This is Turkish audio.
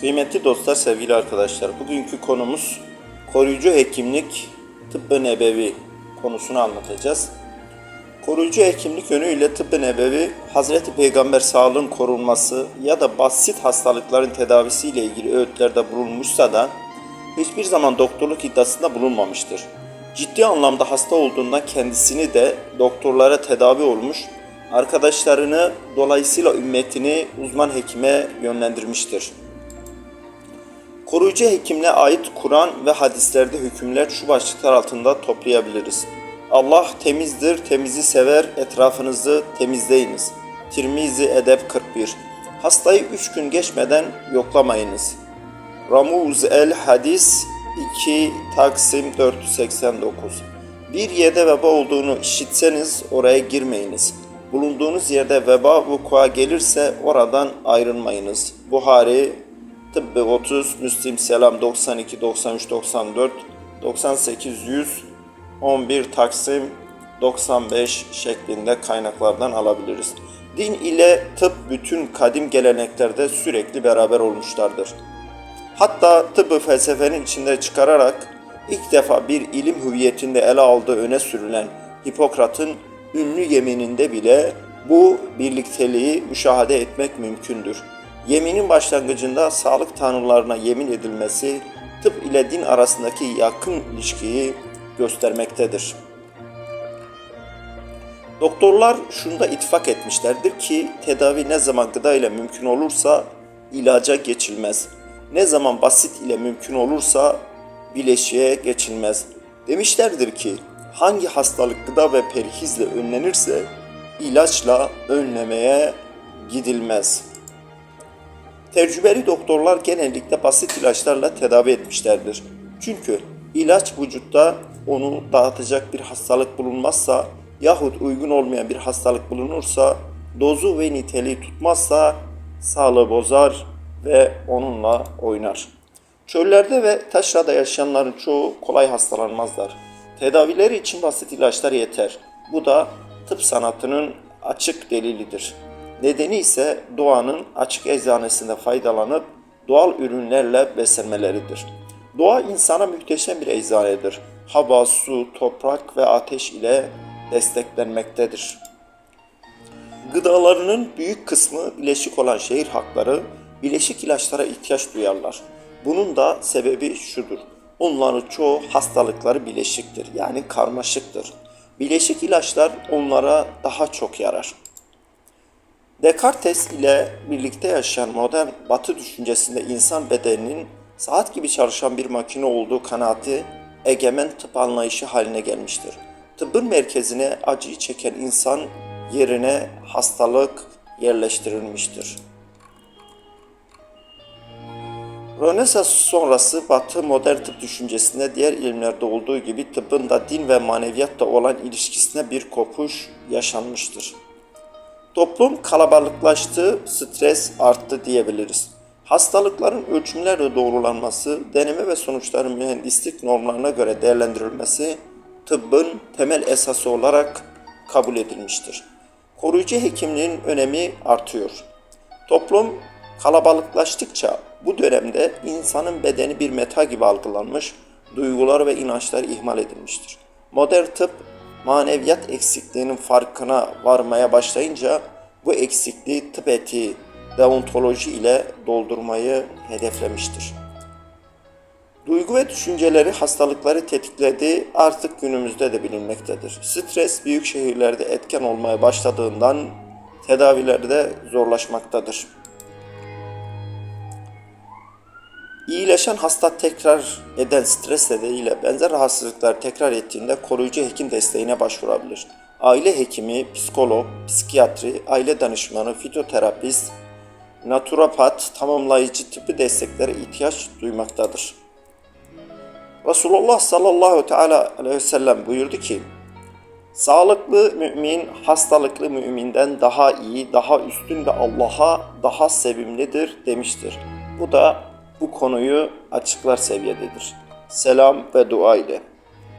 Kıymetli dostlar, sevgili arkadaşlar, bugünkü konumuz koruyucu hekimlik, tıbbı nebevi konusunu anlatacağız. Koruyucu hekimlik yönüyle tıbbı nebevi, Hazreti Peygamber sağlığın korunması ya da basit hastalıkların tedavisiyle ilgili öğütlerde bulunmuşsa da hiçbir zaman doktorluk iddiasında bulunmamıştır. Ciddi anlamda hasta olduğundan kendisini de doktorlara tedavi olmuş, arkadaşlarını dolayısıyla ümmetini uzman hekime yönlendirmiştir. Koruyucu hekimle ait Kur'an ve hadislerde hükümler şu başlıklar altında toplayabiliriz. Allah temizdir, temizi sever, etrafınızı temizleyiniz. Tirmizi Edep 41 Hastayı üç gün geçmeden yoklamayınız. Ramuz el Hadis 2 Taksim 489 Bir yerde veba olduğunu işitseniz oraya girmeyiniz. Bulunduğunuz yerde veba vukua gelirse oradan ayrılmayınız. Buhari Tıbbi 30, Müslim Selam 92, 93, 94, 98, 100, 11 Taksim 95 şeklinde kaynaklardan alabiliriz. Din ile tıp bütün kadim geleneklerde sürekli beraber olmuşlardır. Hatta tıbbı felsefenin içinde çıkararak ilk defa bir ilim hüviyetinde ele aldığı öne sürülen Hipokrat'ın ünlü yemininde bile bu birlikteliği müşahede etmek mümkündür. Yeminin başlangıcında sağlık tanrılarına yemin edilmesi tıp ile din arasındaki yakın ilişkiyi göstermektedir. Doktorlar şunda ittifak etmişlerdir ki tedavi ne zaman gıda ile mümkün olursa ilaca geçilmez. Ne zaman basit ile mümkün olursa bileşiğe geçilmez. Demişlerdir ki hangi hastalık gıda ve perhizle önlenirse ilaçla önlemeye gidilmez. Tecrübeli doktorlar genellikle basit ilaçlarla tedavi etmişlerdir. Çünkü ilaç vücutta onu dağıtacak bir hastalık bulunmazsa yahut uygun olmayan bir hastalık bulunursa dozu ve niteliği tutmazsa sağlığı bozar ve onunla oynar. Çöllerde ve taşrada yaşayanların çoğu kolay hastalanmazlar. Tedavileri için basit ilaçlar yeter. Bu da tıp sanatının açık delilidir. Nedeni ise doğanın açık eczanesinde faydalanıp doğal ürünlerle beslenmeleridir. Doğa insana muhteşem bir eczanedir. Hava, su, toprak ve ateş ile desteklenmektedir. Gıdalarının büyük kısmı bileşik olan şehir halkları bileşik ilaçlara ihtiyaç duyarlar. Bunun da sebebi şudur. Onların çoğu hastalıkları bileşiktir yani karmaşıktır. Bileşik ilaçlar onlara daha çok yarar. Descartes ile birlikte yaşayan modern batı düşüncesinde insan bedeninin saat gibi çalışan bir makine olduğu kanaati egemen tıp anlayışı haline gelmiştir. Tıbbın merkezine acıyı çeken insan yerine hastalık yerleştirilmiştir. Rönesans sonrası Batı modern tıp düşüncesinde diğer ilimlerde olduğu gibi tıbbın da din ve maneviyatla olan ilişkisine bir kopuş yaşanmıştır. Toplum kalabalıklaştı, stres arttı diyebiliriz. Hastalıkların ölçümlerle doğrulanması, deneme ve sonuçların mühendislik normlarına göre değerlendirilmesi tıbbın temel esası olarak kabul edilmiştir. Koruyucu hekimliğin önemi artıyor. Toplum kalabalıklaştıkça bu dönemde insanın bedeni bir meta gibi algılanmış, duygular ve inançlar ihmal edilmiştir. Modern tıp maneviyat eksikliğinin farkına varmaya başlayınca bu eksikliği tıp etiği, deontoloji ile doldurmayı hedeflemiştir. Duygu ve düşünceleri hastalıkları tetiklediği artık günümüzde de bilinmektedir. Stres büyük şehirlerde etken olmaya başladığından tedavilerde zorlaşmaktadır. İyileşen hasta tekrar eden stres nedeniyle benzer rahatsızlıklar tekrar ettiğinde koruyucu hekim desteğine başvurabilir. Aile hekimi, psikolog, psikiyatri, aile danışmanı, fitoterapist, naturopat, tamamlayıcı tipi desteklere ihtiyaç duymaktadır. Resulullah sallallahu teala aleyhi ve sellem buyurdu ki, Sağlıklı mümin hastalıklı müminden daha iyi, daha üstün ve Allah'a daha sevimlidir demiştir. Bu da bu konuyu açıklar seviyededir. Selam ve dua ile.